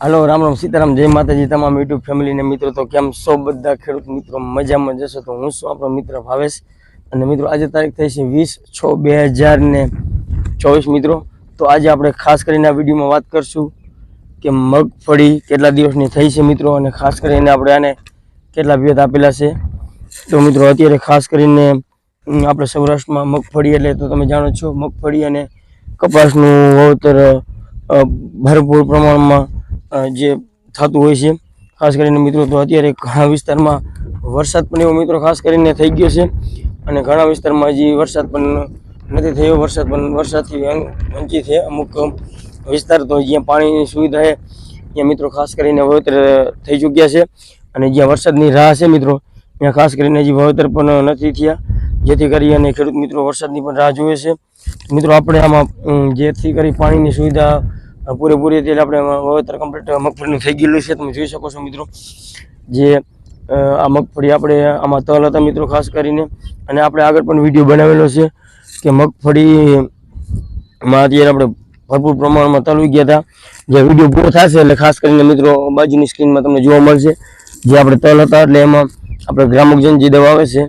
હાલો, રામ રામ, સીતારામ, જય માતાજી, તમામ યુટ્યુબ ફેમિલીને મિત્રો, તો કેમ છો બધા ખેડૂત મિત્રો? મજામાં જશો તો હું છું આપણો મિત્ર ભાવેશ. અને મિત્રો, આજે તારીખ થઈ છે વીસ છ બે હજાર ને ચોવીસ મિત્રો. તો આજે આપણે ખાસ કરીને આ વિડીયોમાં વાત કરશું કે મગફળી કેટલા દિવસની થઈ છે મિત્રો? અને ખાસ કરીને આપણે આને કેટલા વિવેદ આપેલા છે? તો મિત્રો, અત્યારે ખાસ કરીને આપણે સૌરાષ્ટ્રમાં મગફળી એટલે તો તમે જાણો છો, મગફળી અને કપાસનું વાવતર ભરપૂર પ્રમાણમાં જે થતું હોય છે. ખાસ કરીને મિત્રો, તો અત્યારે ઘણા વિસ્તારમાં વરસાદ પણ એવો મિત્રો ખાસ કરીને થઈ ગયો છે. અને ઘણા વિસ્તારમાં હજી વરસાદ પણ નથી થયો. વરસાદ પણ, વરસાદથી વંચિત છે. અમુક વિસ્તાર તો જ્યાં પાણીની સુવિધા છે, ત્યાં મિત્રો ખાસ કરીને વાવેતર થઈ ચૂક્યા છે. અને જ્યાં વરસાદની રાહ છે મિત્રો, ત્યાં ખાસ કરીને હજી વાવેતર પણ નથી થયા. જેથી કરી અને ખેડૂત મિત્રો વરસાદની પણ રાહ જોવે છે. મિત્રો, આપણે આમાં જેથી કરી પાણીની સુવિધા પૂરેપૂરી રીતે આપણે વાવેતર કમ્પ્લીટ મગફળીનું થઈ ગયેલું છે. તમે જોઈ શકો છો મિત્રો, જે આ મગફળી આપણે આમાં તલ હતા મિત્રો, ખાસ કરીને. અને આપણે આગળ પણ વીડિયો બનાવેલો છે કે મગફળીમાં અત્યારે આપણે ભરપૂર પ્રમાણમાં તલ ગયા હતા. જે વીડિયો પૂરો થશે એટલે ખાસ કરીને મિત્રો, બાજુની સ્ક્રીનમાં તમને જોવા મળશે. જે આપણે તલ હતા એટલે એમાં આપણે ગ્રામકજન જે દવા આવે છે,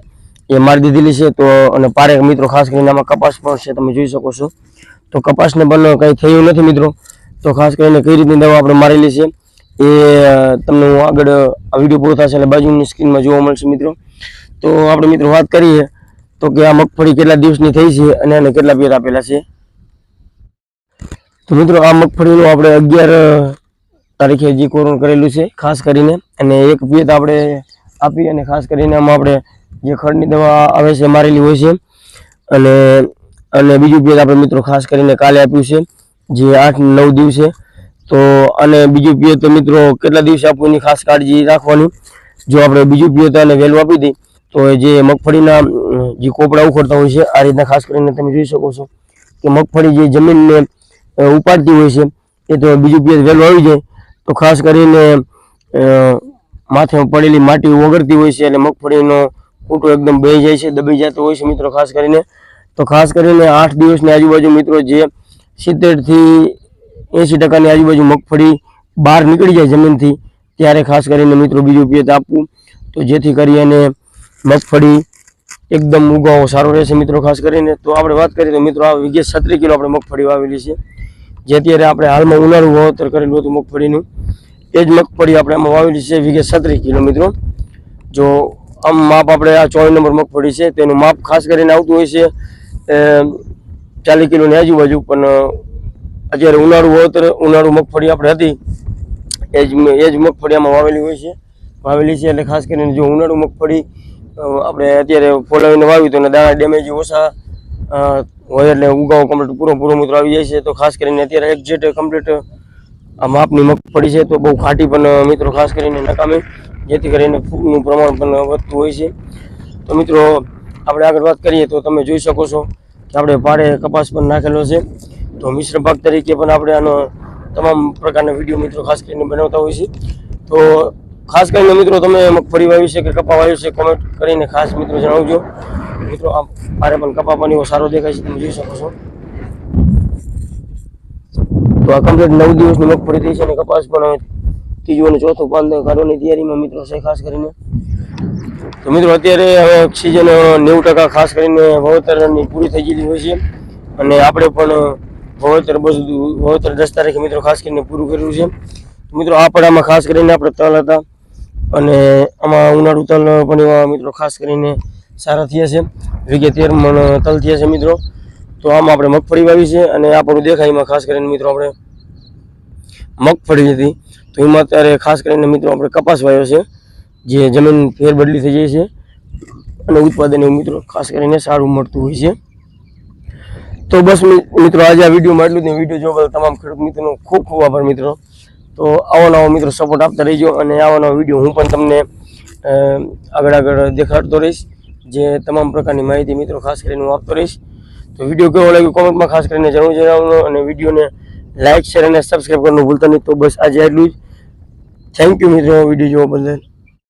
એ મારી દીધેલી છે. તો, અને પારે મિત્રો ખાસ કરીને આમાં કપાસ પણ છે, તમે જોઈ શકો છો. તો કપાસને પણ કંઈ થયું નથી મિત્રો. તો ખાસ કરીને કઈ રીતની દવા આપણે મારેલી છે એ તમને હું આગળ આ વીડિયો પૂરો થશે એટલે બાજુની સ્ક્રીનમાં જોવા મળશે મિત્રો. તો આપણે મિત્રો વાત કરીએ તો કે આ મગફળી કેટલા દિવસની થઈ છે અને એને કેટલા પેર આપેલા છે. તો મિત્રો આ મગફળીનું આપણે અગિયાર તારીખે જે કોરણ કરેલું છે, ખાસ કરીને અને એક પિયત આપણે આપી અને ખાસ કરીને આમાં આપણે જે ખડની દવા આવે છે, મારેલી હોય છે. અને અને બીજું પિયત આપણે મિત્રો ખાસ કરીને કાલે આપ્યું છે. જે આઠ નવ દિવસે. તો અને બીજું પીએ તો મિત્રો કેટલા દિવસે આપવું ખાસ કાળજી રાખવાની. જો આપણે બીજું પીએ તો એને વહેલું આપી દઈએ, તો જે મગફળીના જે કોપડા ઉખડતા હોય છે, આ રીતના ખાસ કરીને તમે જોઈ શકો છો કે મગફળી જે જમીનને ઉપાડતી હોય છે, એ તો બીજું પિયત વહેલું આવી જાય. તો ખાસ કરીને માથે પડેલી માટી ઓગળતી હોય છે એટલે મગફળીનો કૂટો એકદમ બે જાય છે દબાઈ જતો હોય છે મિત્રો ખાસ કરીને. તો ખાસ કરીને આઠ દિવસની આજુબાજુ મિત્રો જે સિત્તેરથી એંસી ટકાની આજુબાજુ મગફળી બહાર નીકળી જાય જમીનથી, ત્યારે ખાસ કરીને મિત્રો બીજું પિયત આપવું તો જેથી કરી અને મગફળી એકદમ ઉગાવો સારો રહેશે મિત્રો ખાસ કરીને. તો આપણે વાત કરીએ તો મિત્રો આ વીઘે છત્રીસ કિલો આપણે મગફળી વાવેલી છે. જે અત્યારે આપણે હાલમાં ઉનાળુ વાવતર કરેલું હતું મગફળીનું, એ જ મગફળી આપણે આમાં વાવેલી છે વીઘે છત્રીસ કિલો મિત્રો. જો આમ માપ આપણે આ ચોવીસ નંબર મગફળી છે તેનું માપ ખાસ કરીને આવતું હોય છે ચાલીસ કિલોની આજુબાજુ, પણ અત્યારે ઉનાળુ તો ઉનાળુ મગફળી આપણે હતી. એ જ એ જ મગફળી આમાં વાવેલી હોય છે. વાવેલી છે એટલે ખાસ કરીને જો ઉનાળુ મગફળી આપણે અત્યારે ફોલાવીને વાવી તો દાણા ડેમેજ ઓછા હોય એટલે ઉગાવો કમ્પ્લીટ પૂરો પૂરો મૂત્ર આવી જાય છે. તો ખાસ કરીને અત્યારે એક્ઝેટ કમ્પ્લીટ આ માપની મગફળી છે તો બહુ ખાટી પણ મિત્રો ખાસ કરીને નકામી, જેથી કરીને ફૂગનું પ્રમાણ પણ વધતું હોય છે. તો મિત્રો આપણે આગળ વાત કરીએ તો તમે જોઈ શકો છો આપણે પાડે કપાસ પણ નાખેલો છે. તો મિશ્ર પાક તરીકે પણ આપણે આનો તમામ પ્રકારના વીડિયો મિત્રો ખાસ કરીને બનાવતા હોય છે. તો ખાસ કરીને મિત્રો તમે મગફળી વાવ્યું છે કે કપા વાવ્યું છે કોમેન્ટ કરીને ખાસ મિત્રો જણાવજો. મિત્રો, આ પારે પણ કપા પણ સારો દેખાય છે, તમે જોઈ શકો છો. તો આ કમ્પ્લીટ નવ દિવસની મગફળી થઈ છે અને કપાસ પણ ત્રીજું અને ચોથું પાંચ કાઢવાની તૈયારીમાં મિત્રો છે, ખાસ કરીને. તો મિત્રો, અત્યારે હવે સિઝન નેવું ટકા ખાસ કરીને વાવેતરની પૂરી થઈ ગયેલી હોય છે. અને આપણે પણ વાવેતર બધું વાવેતર દસ તારીખે મિત્રો ખાસ કરીને પૂરું કર્યું છે. મિત્રો, આ પડામાં ખાસ કરીને આપણે તલ હતા. અને આમાં ઉનાળુ તલ પણ એવા મિત્રો ખાસ કરીને સારા થયા છે. વીઘે તેર મણ તલ થયા છે મિત્રો. તો આમાં આપણે મગફળી વાવી છે અને આપણું દેખાય એમાં ખાસ કરીને મિત્રો આપણે મગફળી હતી. તો એમાં અત્યારે ખાસ કરીને મિત્રો આપણે કપાસ વાવ્યો છે. જે જમીન ફેરબદલી થઈ જાય છે અને ઉત્પાદન મિત્રો ખાસ કરીને સારું મળતું હોય છે. તો બસ મિત્રો, આજે આ વિડીયોમાં એટલું જ વીડિયો જોવા તમામ ખેડૂત મિત્રોનો ખૂબ ખૂબ આભાર મિત્રો. તો આવો નવો મિત્રો સપોર્ટ આપતા રહીજો અને આવા નવા વીડિયો હું પણ તમને આગળ આગળ દેખાડતો રહીશ. જે તમામ પ્રકારની માહિતી મિત્રો ખાસ કરીને હું આપતો રહીશ. તો વીડિયો કેવો લાગ્યો કોમેન્ટમાં ખાસ કરીને જરૂર જણાવવાનો અને વિડીયોને લાઇક શેર અને સબસ્ક્રાઈબ કરવાનું ભૂલતા નહીં. તો બસ આજે એટલું જ. થેન્ક યુ મિત્રો, વીડિયો જોવા બદલ.